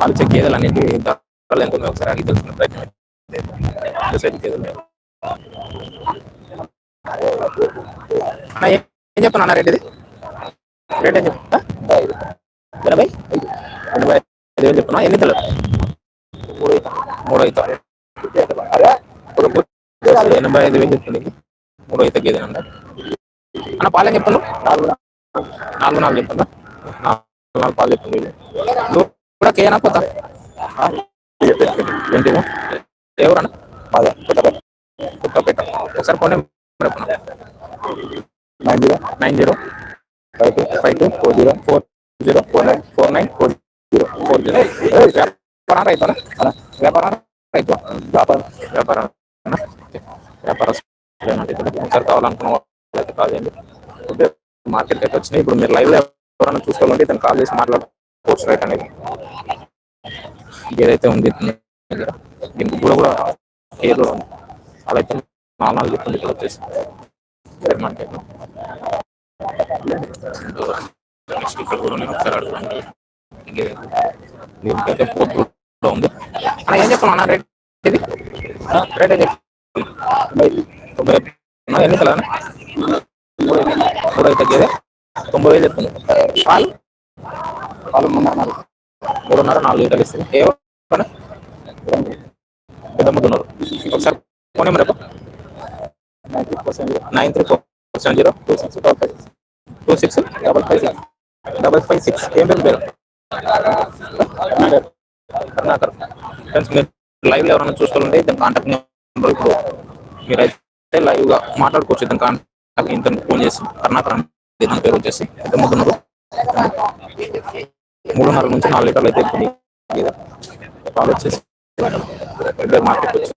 పాలు చెక్ గేదెలు అనేది ధరలు ఎంత ఉన్నాయో ఒకసారి అడిగి తెలుసుకునే ప్రయత్నం అయితే గేదెలు అన్న ఏం ఏం చెప్పను అన్న రేట్ ఇది రేట్ ఏం చెప్తా ఎనభై ఎనభై ఐదు వేలు చెప్తున్నా ఎన్ని తెలు మూడు అవుతా ఎనభై ఐదు వేలు చెప్తుంది మూడు అయితే గేదె అంట అన్న పాలు ఏం చెప్తున్నావు నాలుగు నాలుగు నాలుగు చెప్తున్నా నాలుగు నాలుగు పాలు చెప్తుంది నువ్వు కూడా కేనా కొత్త. ఏంటి ఎవరన్నా? బాగా కొత్తపేట. కొత్తపేట. ఒకసారి phone nine zero. Nine zero. Five two five two four zero four zero four nine four nine four zero four zero. వ్యాపారం రైతునా? వ్యాపారం రైతు. వ్యాపారం. వ్యాపారం వ్యాపారం ఒకసారి కావాలనుకున్న వాళ్ళైతే కాల్ చేయండి. ఓకే మార్కెట్కి అయితే వచ్చినాయి ఇప్పుడు మీరు లైవ్లో ఎవరైనా చూసుకోవాలంటే ఇతను కాల్ చేసి మాట్లాడుకోవచ్చు రైట్ అనేది. ఏదైతే ఉంది దీనికి కూడా కూడా కేర్లో ఉంది అలా అయితే నాలుగు చెప్తుంది ఇక్కడ వచ్చేసి. నెక్స్ట్ ఇక్కడ కూడా నేను ఒకసారి అడుగుతాను. దీనికైతే ఉంది. ఏం చెప్పాను అన్న రేట్ ఇది? రేట్ ఏం తొంభై ఎన్ని మూడు అయితే తగ్గేదే తొంభై వేలు చెప్తుంది వాళ్ళు పాలు మూడున్నర నాలుగు మూడున్నర నాలుగు లీటర్లు ఇస్తుంది ఏ పెద్ద ముద్దున్నారు ఒకసారి phone number nine three four seven zero two six double five two six double five six double five six ఏం పేరు? పేరు కర్ణాకర్ ఫ్రెండ్స్ మీరు లైవ్లో ఎవరైనా చూసుకోవాలంటే ఇతను కాంటాక్ట్ నెంబర్ ఇప్పుడు మీరైతే లైవ్గా మాట్లాడుకోవచ్చు ఇతను కాంటాక్ట్ ఇంత ఫోన్ చేసి కర్ణాకర్ అని పేరు వచ్చేసి పెద్ద ముద్దున్నారు మూడున్నర నుంచి నాలుగు లీటర్లు అయితే పాలు వచ్చేసి మార్కెట్ వచ్చి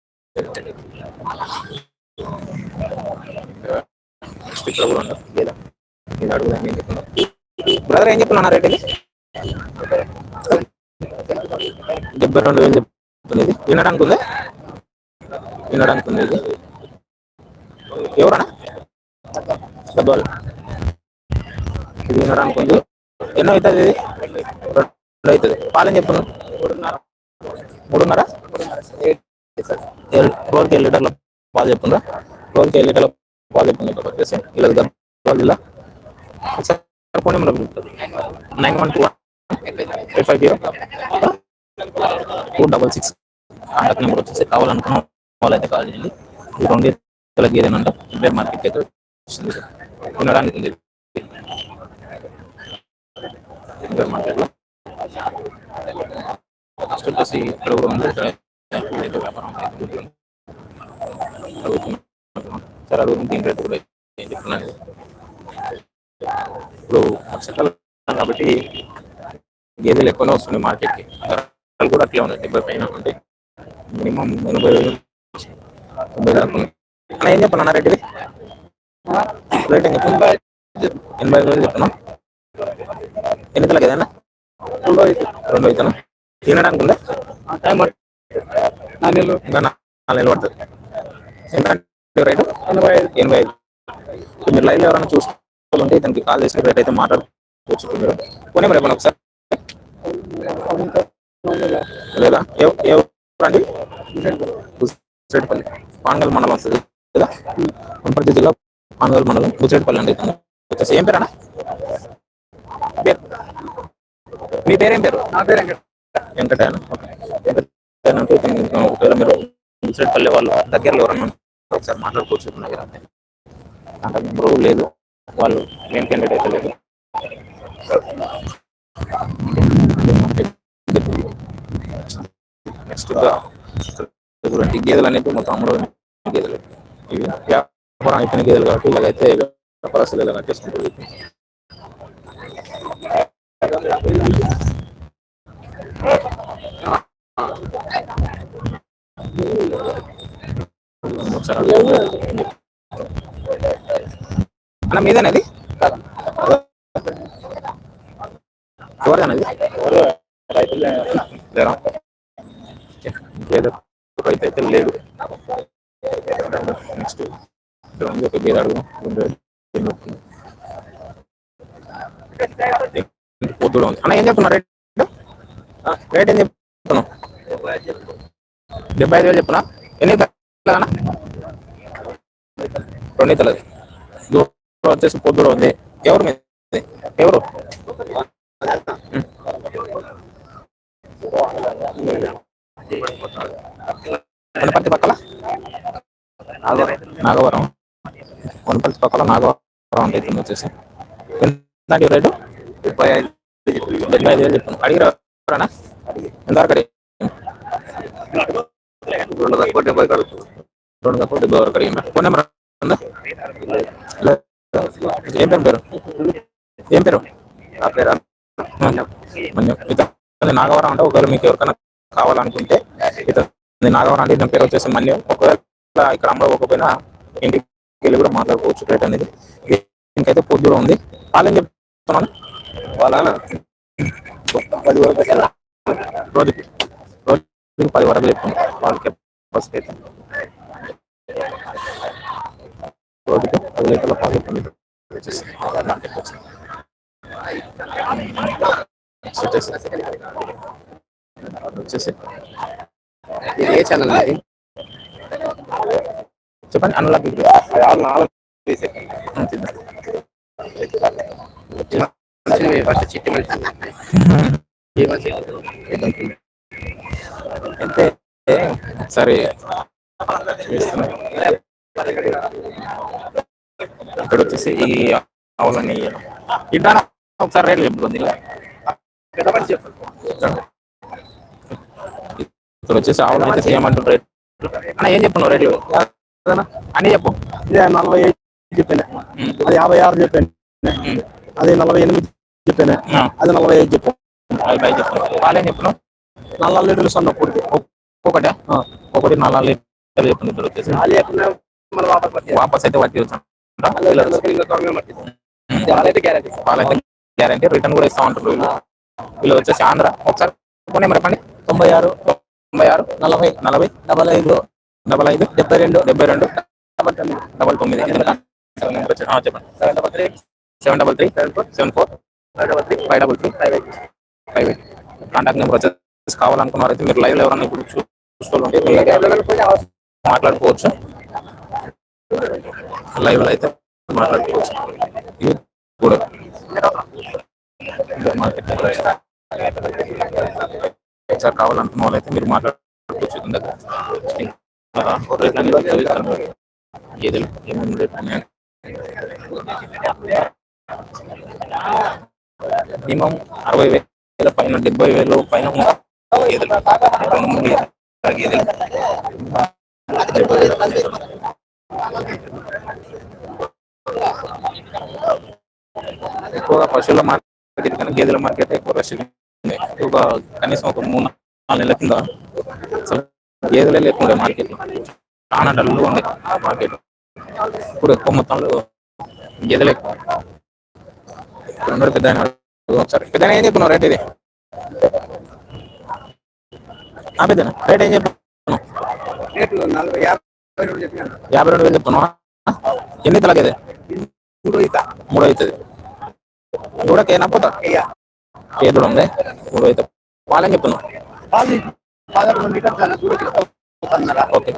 స్టిక్కర్ కూడా ఉండదు లేదా? ఇది అడుగుదాం ఏం చెప్తున్నా. బ్రదర్ ఏం చెప్తున్నా రేట్ ఇది డెబ్బై రెండు వేలు చెప్తుంది ఇది వినడానికి ఉంది? వినడానికి ఉంది ఇది. ఎవరన్నా? డబ్బాలు ఇది వినడానికి ఉంది. ఎన్నో అవుతుంది రెండు అవుతుంది పాలని చెప్పను మూడున్నర రోజుకి ఏడు లీటర్ల పాలు చెప్పుందా రోజుకి ఏడు లీటర్ల పాలు చెప్తుంది ఇక్కడ వచ్చేసి ఇలా గద్వాల జిల్లా sir phone number nine one two eight five zero. Two double six. Contact number వచ్చేసి కావాలనుకున్న వాళ్ళైతే కాల్ చేయండి. ఈ రెండు ఇతర గేదెనంట బేర్ అయితే వస్తుంది. వినడానికి ఉంది బేర్ ఫస్ట్ వచ్చేసి ఇక్కడ ఉంది వ్యాపారం అయితే ఉంటుంది. అడుగుతున్నాను. అడుగుతుంది దీని రేటు కూడా ఏం చెప్తున్నాను ఇప్పుడు వర్షాకాలం కాబట్టి గేదెలు ఎక్కువనే వస్తున్నాయి మార్కెట్కి ధరలు కూడా అట్లే ఉన్నాయి డెబ్బై పైన ఉంటే మినిమం ఎనభై వేలు తొంభై దాకా ఉన్నాయి. అన్న ఏం చెప్పను రేట్ ఇది రేట్ ఎనభై వేలు చెప్తున్నాం ఎన్ని తల కదన్నా రెండు అయితే రెండు తినడానికి ఉందా టైం నాలుగు నెలలు. ఇంకా నాలుగు నెలలు పడుతుంది. ఎంత రేటు ఎనభై ఐదు. ఎనభై ఐదు. మీరు లైన్లో ఎవరైనా చూసుకోవాలంటే ఇతనికి కాల్ చేసి రేట్ అయితే మాట్లాడుకోవచ్చు మీరు పోనీ మరి ఏమన్నా ఒకసారి? లేదా? ఎవ- ఎవరండి బుసిరెడ్డిపల్లి. పాంగల్ మండలం వస్తుంది. కదా వనపర్తి జిల్లా పాంగల్ మండలం బుసిరెడ్డిపల్లి అండి. వచ్చేసి ఏం పేరు మీ పేరేం పేరు? నా పేరు అంటే ఇతను ఒకవేళ మీరు బుసిరెడ్డిపల్లి వాళ్ళు దగ్గరలో ఎవరన్నా ఒకసారి మాట్లాడుకోవచ్చు దగ్గర అంటే నెంబరు లేదు. వాళ్ళు ఏం క్యాండిడేట్ అయితే లేదు. నెక్స్ట్ ఇటువంటి గేదెలు అనేవి మొత్తం అమ్మడం గేదెలు. ఇవి వ్యాపారం అయిపోయిన గేదెలు కాబట్టి ఇలాగైతే వ్యాపారస్తులు ఇలా కట్టేసుకుంటారు. ఒకసారి అన్న మీదేనది? ఎవరిదన్నది లేరా? ఏదో రైతు అయితే లేడు నెక్స్ట్ ఒక గేదె అడుగు. పొద్దులో ఉంది. అన్న ఏం చెప్తున్నా రేట్ రేట్ ఏం చెప్తున్నావు? డెబ్బై ఐదు వేలు చెప్పునా ఎన్ని తలనా రెండు తలది దూరం వచ్చేసి పొద్దుడు ఉంది. ఎవరు మీద ఎవరు? వనపర్తి పక్కల? నాగవరం. వనపర్తి పక్కల నాగవరం అంటే వచ్చేసి. ఎంత రేటు? ముప్పై ఐదు. డెబ్బై ఐదు వేలు చెప్పాను అడిగిరా అడిగి రెండు తక్కువ డెబ్బై రెండు తక్కువ డెబ్బై వరకు ఫోన్ నెంబర్ ఉందా ఏం పేరు పేరు ఏం పేరు పేరు ఇతను నాగవరం అంటే ఒకవేళ మీకు ఎవరికైనా కావాలనుకుంటే ఇతను నాగవరం అంటే ఇతని పేరు వచ్చేసి మన్యం ఒకవేళ ఇక్కడ అమ్మకపోయినా ఇంటికి వెళ్ళి కూడా మాట్లాడుకోవచ్చు రేట్ అనేది ఇంకైతే కూడా ఉంది వాళ్ళని చెప్తున్నాను వాళ్ళ పది వరకు రోజుకి రోజుకి పది వరకు చెప్తాను వాళ్ళకి ఫస్ట్ అయితే. రోజుకి పది లీటర్ల పాలు చెప్తుంది వచ్చేసి మార్కెట్కి వచ్చి. వచ్చేసి వచ్చేసి ఇది ఏ ఛానల్ ఇది చెప్పండి అనులాగ్ ఫస్ట్ చిట్టి అంటే సరే ఇక్కడ వచ్చేసి ఈ ఆవులని ఇద్దరు ఒకసారి రేట్లు చెప్పుకుంది ఇక్కడ వచ్చేసి ఆవులు అయితే ఏమంటారు రేట్ అన్న ఏం చెప్పున్నావు రేట్లు అని చెప్పు నలభై ఐదు చెప్పాను యాభై ఆరు చెప్పాను అది నలభై ఎనిమిది చెప్పాను. అది నలభై ఐదు చెప్పాను అవి పై చెప్పు. వాళ్ళేం చెప్పున్నావు నలభై లీటర్లు సన్న పొడికి ఒకటే? ఒకటి నాలుగు లీటర్లు వచ్చేసి మన వాపస్ అయితే పట్టి వచ్చాను. వాళ్ళైతే గ్యారెంటీ రిటర్న్ కూడా ఇస్తా ఉంటారు వీళ్ళు. వీళ్ళు వచ్చేసి ఆంధ్ర. ఒకసారి ఫోన్ నెంబర్ చెప్పండి. తొంభై ఆరు తొంభై ఆరు నలభై నలభై డబల్ ఐదు డబల్ ఐదు డెబ్బై రెండు డెబ్బై రెండు డబల్ తొమ్మిది. డబల్ తొమ్మిది. చెప్పండి. Seven double three seven four five double three five eight contact number వచ్చేసి కావాలనుకున్నారైతే మీరు లైవ్లో ఎవరన్నా ఇప్పుడు చూసుకోవాలంటే మాట్లాడుకోవచ్చు. లైవ్లో అయితే మాట్లాడుకోవచ్చు. ఇది కూడా. సార్ కావాలనుకున్న వాళ్ళైతే మీరు మాట్లాడుకోవచ్చు దీని దగ్గర. ఇంకా మినిమం అరవై వేల పైన డెబ్బై వేలు పైన గేదెలు. రెండు మూడు గేదెలు. డెబ్బై వేల పైన. ఎక్కువగా పశువుల మార్కెట్ కానీ గేదెల మార్కెట్ ఎక్కువ రష్ ఎక్కువగా కనీసం ఒక మూడు నాలుగు నెలల కింద అసలు గేదెలే లేకుండా మార్కెట్ చాలా డల్లు ఉంది మార్కెట్ ఇప్పుడు ఎక్కువ మొత్తంలో గేదెలు ఎక్కువ. ఉన్నాడు పెద్ద ఆయన. ఒకసారి పెద్ద ఏం చెప్పినావు రేట్ ఇది. ఆ పెద్ద రేట్ ఏం చెప్పాను. యాభై రెండు వేలు చెప్తున్నావా ఎన్ని తలగేది మూడు అవుతుంది పోతా? అయ్యా. ఏ దూడ ఉంది. మూడు అవుతుంది వాళ్ళని చెప్తున్నావు పాలు పదహారు రెండు? ఓకే.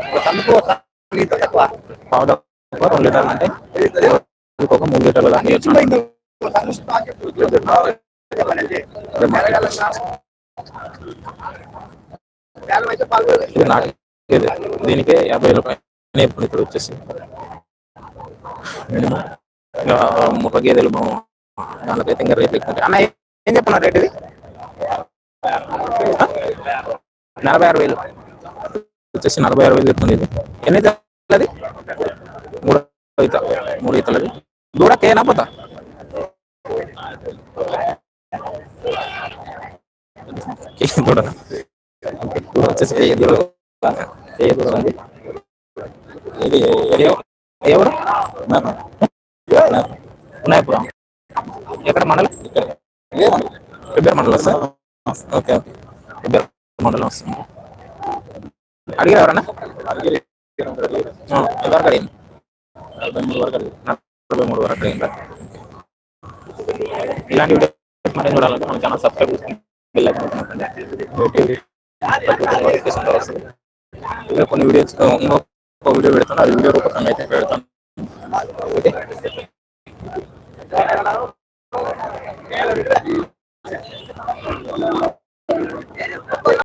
లీటర్లు అంటే మూడు లీటర్లు ఇది నాకు దీనికే యాభై రూపాయలు ఇప్పుడు ఇక్కడ వచ్చేసి ముప్పై గేదెలు దానికైతే ఇంకా రేట్లు ఎక్కువ. అన్న ఏం చెప్పన్నారు రేట్ ఇది? నలభై ఆరు వేలు. వచ్చేసి నలభై ఆరు వేలు చెప్తుంది ఇది. ఎన్ని అది? మూడు ఈత మూడు ఈతలది దూడ కేనా పోతా కే దూడ దూడ వచ్చేసి కేయ దూడ కేయ ఇది ఎవరు ఉన్నాయపురం ఎక్కడ మండలం ఇద్దరు మండలం సార్ ఓకే ఓకే మండలం వస్తుంది. అడిగారు ఎవరన్నా ఆ, అడిగింది నలభై మూడు వరకు అడిగింది నలభై మూడు వరకు అడిగిందా ఇలాంటి వీడియోస్ చూడాలంటే మన ఛానల్ సబ్స్క్రైబ్ చేసుకోండి వెళ్ళకపోతున్నాం ఇంకా కొన్ని వీడియోస్ ఇంకొక వీడియో పెడతాను అది వీడియో రూపకంగా అయితే పెడతాను ఓకే